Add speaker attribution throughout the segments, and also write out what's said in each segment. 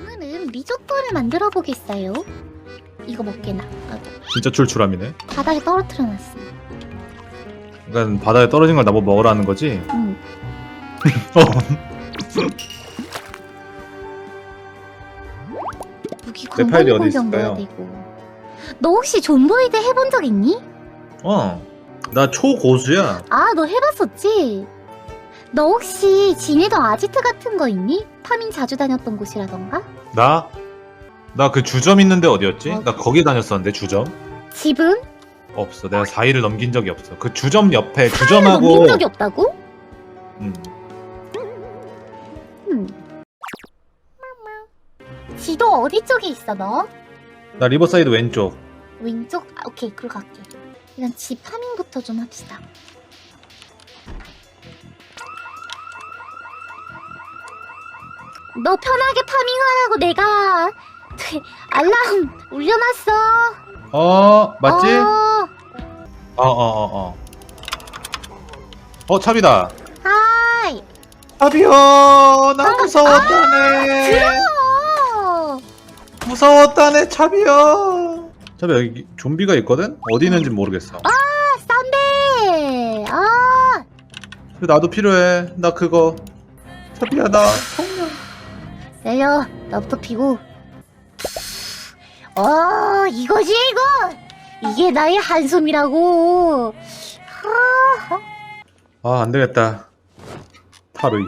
Speaker 1: 오늘은 리조또를 만들어 보겠어요. 이거 먹게나. 아이고,
Speaker 2: 진짜 출출함이네.
Speaker 1: 바닥에 떨어뜨려 놨어.
Speaker 2: 그러니까 바다에 떨어진 걸 나보고 먹으라는 거지.
Speaker 1: 응.
Speaker 2: 어. 내 파일이 어디 있을까요?
Speaker 1: 되고. 너 혹시 존보이드 해본 적 있니?
Speaker 2: 어. 나 초고수야.
Speaker 1: 아, 너 해봤었지? 너 혹시 진해도 아지트 같은 거 있니? 파밍 자주 다녔던 곳이라던가?
Speaker 2: 나? 나 그 주점 있는데 어디였지?
Speaker 1: 어.
Speaker 2: 나 거기 다녔었는데 주점?
Speaker 1: 집은?
Speaker 2: 없어. 내가 4일을 넘긴 적이 없어. 그 주점 옆에
Speaker 1: 넘긴
Speaker 2: 주점하고
Speaker 1: 적이 없다고?
Speaker 2: 음.
Speaker 1: 음. 지도 어디 쪽에 있어, 너?
Speaker 2: 나 리버사이드 왼쪽.
Speaker 1: 왼쪽? 아, 오케이, 그로 갈게. 일단 집 파밍부터 좀 합시다. 너 편하게 파밍하라고 내가 알람 울려놨어.
Speaker 2: 어, 맞지?
Speaker 1: 어,
Speaker 2: 어, 어, 어, 어. 어, 차비다.
Speaker 1: 하이.
Speaker 2: 차비요, 나 무서웠다네.
Speaker 1: 들어.
Speaker 2: 무서웠다네, 차비요. 차비 여기 좀비가 있거든? 어디 있는지 모르겠어.
Speaker 1: 아, 싼데. 아,
Speaker 2: 나도 필요해. 나 그거. 차비야, 나.
Speaker 1: 내려. 나부터 피고. 어, 이거지 이거. 이게 나의 한숨이라고. 하.
Speaker 2: 아, 안 되겠다. 타르이.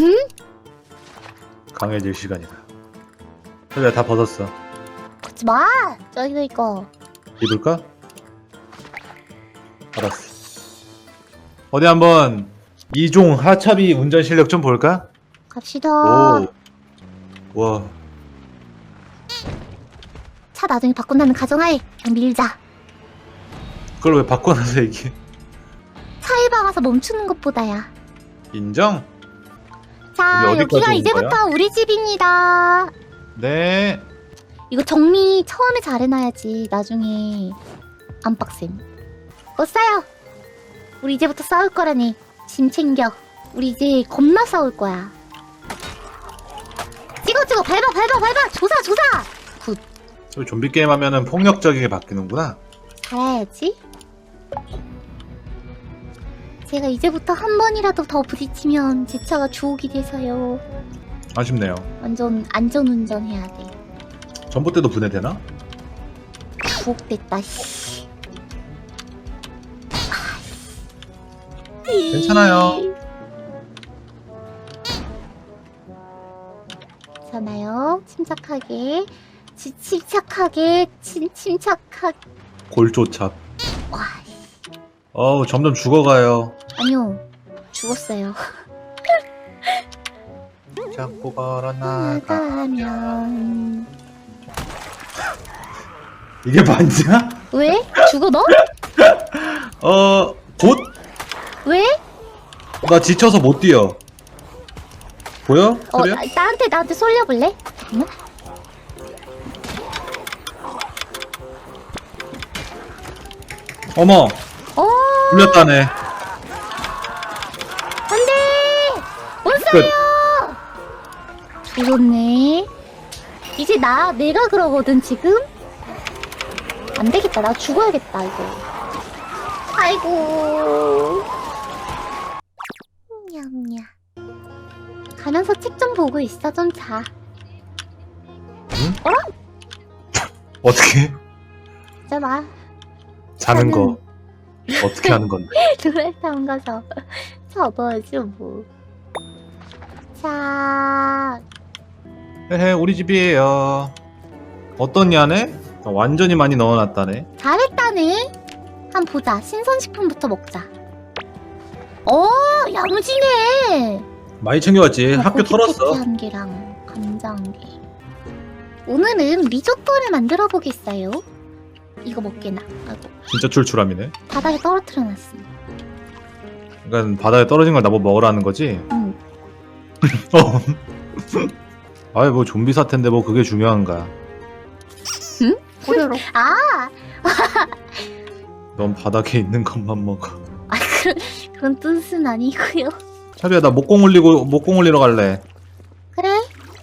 Speaker 1: 응?
Speaker 2: 강해질 시간이다. 차비야, 다 벗었어.
Speaker 1: 걷지 마. 저기도 있고.
Speaker 2: 입을까? 알았어. 어디 한번 이종 하차비 운전 실력 좀 볼까?
Speaker 1: 갑시다.
Speaker 2: 오. 와.
Speaker 1: 차 나중에 바꾼다는 가정하에 그냥 밀자.
Speaker 2: 그걸 왜 바꿔놔서 이게
Speaker 1: 차에 박아서 멈추는 것보다야.
Speaker 2: 인정?
Speaker 1: 자,
Speaker 2: 우리 어디까지
Speaker 1: 여기가
Speaker 2: 온
Speaker 1: 이제부터 우리 집입니다.
Speaker 2: 네.
Speaker 1: 이거 정리 처음에 잘해놔야지. 나중에 안 빡셈. 어, 싸요. 우리 이제부터 싸울 거라니. 짐 챙겨. 우리 이제 겁나 싸울 거야. 찍어 밟아 밟아 밟아 조사 조사. 굿.
Speaker 2: 저 좀비 게임 하면은 폭력적이게 바뀌는구나.
Speaker 1: 잘해야지. 제가 이제부터 한 번이라도 더 부딪히면 제 차가 주옥이 돼서요.
Speaker 2: 아쉽네요.
Speaker 1: 완전 안전운전 해야 돼.
Speaker 2: 전봇 때도 분해되나?
Speaker 1: 주옥 됐다. 씨. 아, 씨.
Speaker 2: 괜찮아요.
Speaker 1: 괜찮아요. 침착하게. 치, 침착하게. 침, 침착하게.
Speaker 2: 골조찹.
Speaker 1: 와,
Speaker 2: 어우 점점 죽어가요.
Speaker 1: 아니요. 죽었어요.
Speaker 2: 자꾸 걸어나가.
Speaker 1: 나가면.
Speaker 2: 이게 맞냐?
Speaker 1: 왜? 죽어 너?
Speaker 2: 어, 곧?
Speaker 1: 왜?
Speaker 2: 나 지쳐서 못 뛰어. 보여?
Speaker 1: 어,
Speaker 2: 소리야?
Speaker 1: 나- 나한테 나한테 쏠려볼래? 잠깐만.
Speaker 2: 어머,
Speaker 1: 어,
Speaker 2: 불렸다네.
Speaker 1: 안돼.
Speaker 2: 끝.
Speaker 1: 못살려. 죽었네. 이제 나 내가 그러거든 지금. 안 되겠다. 나 죽어야겠다 이거. 아이고. 가면서 책 좀 보고 있어 좀 자.
Speaker 2: 어떻게?
Speaker 1: 있잖아.
Speaker 2: 자는 거. 어떻게 하는 건데?
Speaker 1: 노래방 가서 접어줘 뭐. 자,
Speaker 2: 헤헤, 우리 집이에요. 어떤 냐네? 완전히 많이 넣어놨다네.
Speaker 1: 잘했다네. 한 보자. 신선식품부터 먹자. 어, 야무지네.
Speaker 2: 많이 챙겨왔지. 학교
Speaker 1: 고기
Speaker 2: 털었어.
Speaker 1: 한 개랑 감자 한 개. 오늘은 리조또를 만들어 보겠어요. 이거 먹게나. 아이고,
Speaker 2: 진짜 출출함이네.
Speaker 1: 바닥에 떨어뜨려 놨어.
Speaker 2: 그러니까 바다에 떨어진 걸 나보고 먹으라는 거지.
Speaker 1: 응.
Speaker 2: 어. 아이 뭐 좀비 사태인데 뭐 그게 중요한가?
Speaker 1: 오로로. 아,
Speaker 2: 넌 바닥에 있는 것만 먹어.
Speaker 1: 아 그런 그런 뜻은 아니고요.
Speaker 2: 차비야 나 목공 올리고 목공 올리러 갈래.
Speaker 1: 그래?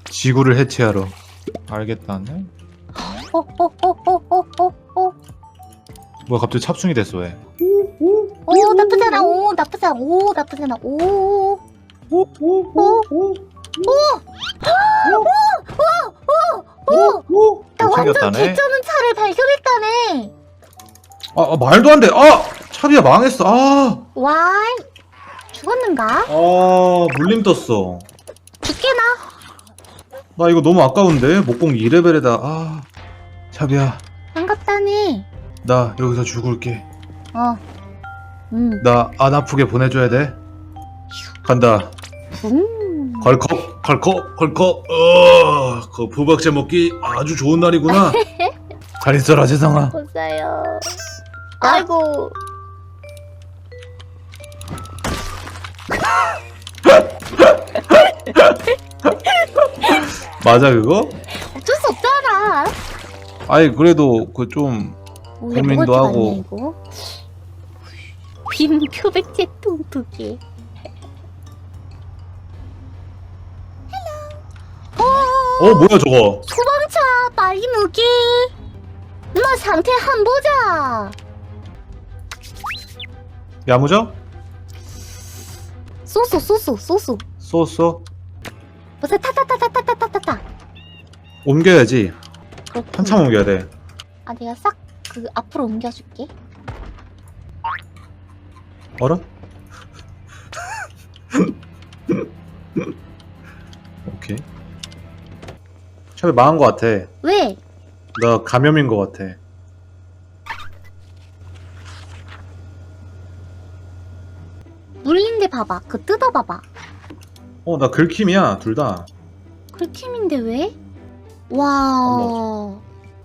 Speaker 2: 지구를 해체하러. 알겠다네.
Speaker 1: 어, 어, 어.
Speaker 2: 뭐야 갑자기 찹순이 됐어 왜?
Speaker 1: 오, 나쁘지 않아. 오, 나쁘지 않아. 오, 나쁘지 않아. 오. 오. 오. 나 완전. 개쩌는 차를 발견했다네.
Speaker 2: 아, 아, 말도 안 돼. 아 차비야 망했어. 아,
Speaker 1: 와이. 죽었는가?
Speaker 2: 아 물림 떴어.
Speaker 1: 죽게나?
Speaker 2: 나 이거 너무 아까운데 목공 2레벨에다. 아 차비야
Speaker 1: 반갑다네.
Speaker 2: 나 여기서 죽을게.
Speaker 1: 어. 음.
Speaker 2: 나 안 아프게 보내줘야 돼. 간다.
Speaker 1: 붕.
Speaker 2: 걸컥 걸컥 걸컥. 어, 그 부박제 먹기 아주 좋은 날이구나. 잘 있어라 세상아.
Speaker 1: 보세요. 아이고.
Speaker 2: 맞아 그거?
Speaker 1: 어쩔 수 없잖아.
Speaker 2: 아니 그래도 그좀
Speaker 1: 뭐야,
Speaker 2: 고민도
Speaker 1: 뭐가
Speaker 2: 하고.
Speaker 1: 이거? 빔 표백 제 통 두 개.
Speaker 2: 어 뭐야 저거?
Speaker 1: 소방차 빨리 무기. 엄마 상태 한 보자.
Speaker 2: 야무져?
Speaker 1: 쏘쏘 쏘쏘 쏘쏘.
Speaker 2: 쏘쏘
Speaker 1: 보세 타타타타타타타타.
Speaker 2: 옮겨야지.
Speaker 1: 그렇군.
Speaker 2: 한참 옮겨야 돼.
Speaker 1: 아 내가 싹 그 앞으로 옮겨줄게.
Speaker 2: 어라? 오케이. 샵이 망한 것 같아.
Speaker 1: 왜?
Speaker 2: 나 감염인 것 같아.
Speaker 1: 물린데 봐봐. 그 뜯어봐봐.
Speaker 2: 어, 나 긁힘이야, 둘 다.
Speaker 1: 긁힘인데 왜? 와.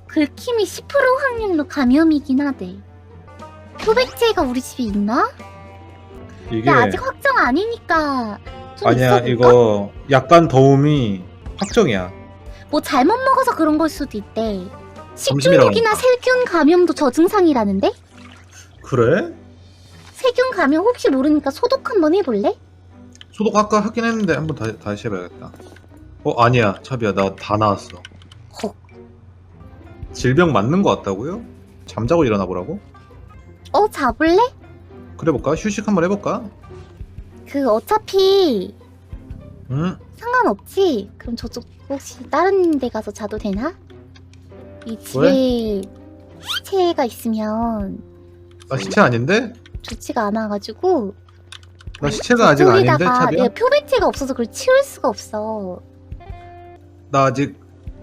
Speaker 1: 긁힘이 10% 확률로 감염이긴 하대. 표백제가 우리 집에 있나?
Speaker 2: 이게
Speaker 1: 근데 아직 확정 아니니까 좀
Speaker 2: 아니야,
Speaker 1: 있어볼까?
Speaker 2: 이거 약간 더움이 확정이야.
Speaker 1: 뭐 잘못 먹어서 그런 걸 수도 있대.
Speaker 2: 점심이라고
Speaker 1: 식중독이나 세균 감염도 저증상이라는데?
Speaker 2: 그래?
Speaker 1: 세균 감염 혹시 모르니까 소독 한번 해볼래?
Speaker 2: 소독 아까 하긴 했는데 한번 다, 다시 해봐야겠다. 어, 아니야, 차비야, 나 다 나왔어.
Speaker 1: 헉.
Speaker 2: 질병 맞는 것 같다고요? 잠자고 일어나 보라고?
Speaker 1: 어 잡을래?
Speaker 2: 그래 볼까? 휴식 한번 해볼까?
Speaker 1: 그 어차피
Speaker 2: 응?
Speaker 1: 상관없지? 그럼 저쪽 혹시 다른 데 가서 자도 되나? 이 집에 시체가 있으면
Speaker 2: 나 시체 아닌데?
Speaker 1: 좋지가 않아가지고
Speaker 2: 나 시체가 아직 아닌데, 차비야?
Speaker 1: 내가 표백제가 없어서 그걸 치울 수가 없어
Speaker 2: 나 아직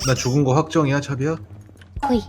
Speaker 2: 나 죽은 거 확정이야, 차비야?
Speaker 1: 거의